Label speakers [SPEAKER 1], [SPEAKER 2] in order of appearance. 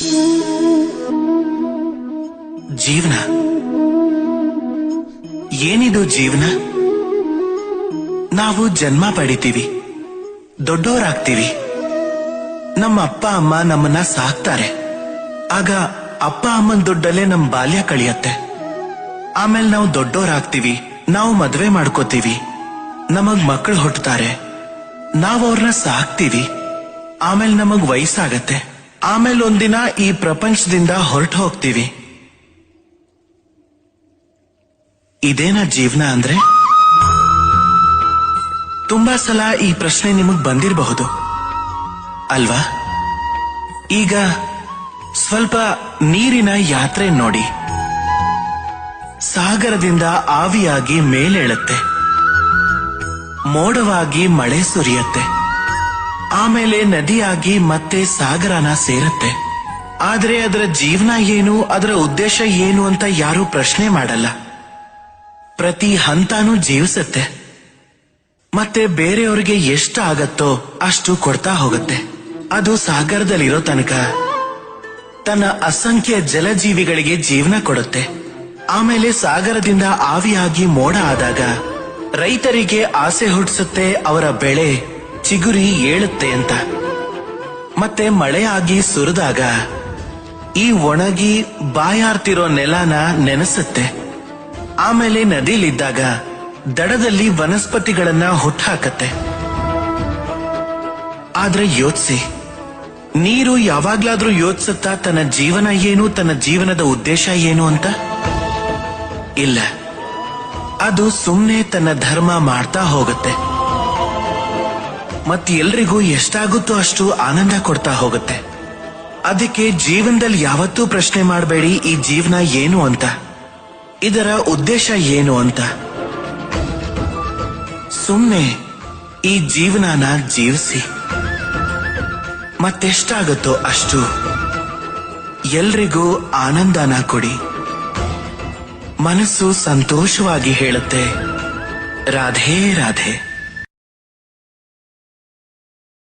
[SPEAKER 1] ಜೀವನ? ಏನಿದು ಜೀವನ? ನಾವು ಜನ್ಮ ಪಡಿತೀವಿ ದೊಡ್ಡವರಾಗ್ತೀವಿ ನಮ್ಮ ಅಪ್ಪ, ಅಮ್ಮ ನಮ್ಮನ್ನ ಸಾಕ್ತಾರೆ. ಆಗ ಅಪ್ಪ ಅಮ್ಮನ ದುಡ್ಡಲ್ಲೇ ನಮ್ ಬಾಲ್ಯ ಕಳಿಯತ್ತೆ. ಆಮೇಲೆ ನಾವು ದೊಡ್ಡವರಾಗ್ತೀವಿ ನಾವು ಮದುವೆ ಮಾಡ್ಕೋತೀವಿ. ನಮಗ್ ಮಕ್ಕಳು ಹುಟ್ಟುತ್ತಾರೆ ನಾವು ಅವ್ರನ್ನ ಸಾಕ್ತೀವಿ. ಆಮೇಲೆ ನಮಗ್ ವಯಸ್ಸಾಗತ್ತೆ. ಆಮೇಲೆ ಒಂದಿನ ಈ ಪ್ರಪಂಚದಿಂದ ಹೊರಟು ಹೋಗ್ತೀವಿ ಇದೇನ ಜೀವನ ಅಂದ್ರೆ? ತುಂಬಾ ಸಲ ಈ ಪ್ರಶ್ನೆ ನಿಮಗ್ ಬಂದಿರಬಹುದು. ಅಲ್ವಾ? ಈಗ ಸ್ವಲ್ಪ ನೀರಿನ ಯಾತ್ರೆ ನೋಡಿ. ಸಾಗರದಿಂದ ಆವಿಯಾಗಿ ಮೇಲೇಳುತ್ತೆ. ಮೋಡವಾಗಿ ಮಳೆ ಸುರಿಯತ್ತೆ. ಆಮೇಲೆ ನದಿಯಾಗಿ ಮತ್ತೆ ಸಾಗರನ ಸೇರುತ್ತೆ. ಆದ್ರೆ ಅದರ ಜೀವನ ಏನು, ಅದರ ಉದ್ದೇಶ ಏನು ಅಂತ ಯಾರೂ ಪ್ರಶ್ನೆ ಮಾಡಲ್ಲ. ಪ್ರತಿ ಹಂತನೂ ಜೀವಿಸುತ್ತೆ. ಮತ್ತೆ ಬೇರೆಯವರಿಗೆ ಎಷ್ಟು ಆಗತ್ತೋ ಅಷ್ಟು ಕೊಡ್ತಾ ಹೋಗುತ್ತೆ. ಅದು ಸಾಗರದಲ್ಲಿರೋ ತನಕ. ತನ್ನ ಅಸಂಖ್ಯ ಜಲಜೀವಿಗಳಿಗೆ ಜೀವನ ಕೊಡುತ್ತೆ. ಆಮೇಲೆ ಸಾಗರದಿಂದ ಆವಿಯಾಗಿ ಮೋಡ ಆದಾಗ ರೈತರಿಗೆ ಆಸೆ ಹುಟ್ಟಿಸುತ್ತೆ ಅವರ ಬೆಳೆ ಚಿಗುರಿ ಏಳುತ್ತೆ ಅಂತ. ಮತ್ತೆ ಮಳೆ ಆಗಿ ಸುರಿದಾಗ ಈ ಒಣಗಿ ಬಾಯಾರ್ತಿರೋ ನೆಲನ ನೆನೆಸುತ್ತೆ. ಆಮೇಲೆ ನದಿಲಿದ್ದಾಗ ದಡದಲ್ಲಿ ವನಸ್ಪತಿಗಳನ್ನ ಹುಟ್ಟಾಕತ್ತೆ ಆದ್ರೆ ಯೋಚಿಸಿ, ನೀರು ಯಾವಾಗ್ಲಾದ್ರೂ ಯೋಚಿಸುತ್ತಾ ತನ್ನ ಜೀವನ ಏನು, ತನ್ನ ಜೀವನದ ಉದ್ದೇಶ ಏನು ಅಂತ? ಇಲ್ಲ. ಅದು ಸುಮ್ಮನೆ ತನ್ನ ಧರ್ಮ ಮಾಡ್ತಾ ಹೋಗುತ್ತೆ. ಮತ್ ಎಲ್ರಿಗೂ ಎಷ್ಟಾಗುತ್ತೋ ಅಷ್ಟು ಆನಂದ ಕೊಡ್ತಾ ಹೋಗುತ್ತೆ. ಅದಕ್ಕೆ ಜೀವನದಲ್ಲಿ ಯಾವತ್ತೂ ಪ್ರಶ್ನೆ ಮಾಡಬೇಡಿ, ಈ ಜೀವನ ಏನು ಅಂತ. ಇದರ ಉದ್ದೇಶ ಏನು ಅಂತ. ಸುಮ್ಮನೆ ಈ ಜೀವನನ ಜೀವಿಸಿ. ಮತ್ತೆಷ್ಟಾಗುತ್ತೋ ಅಷ್ಟು ಎಲ್ರಿಗೂ ಆನಂದನ ಕೊಡಿ. ಮನಸ್ಸು ಸಂತೋಷವಾಗಿ ಹೇಳುತ್ತೆ. ರಾಧೇ, ರಾಧೆ.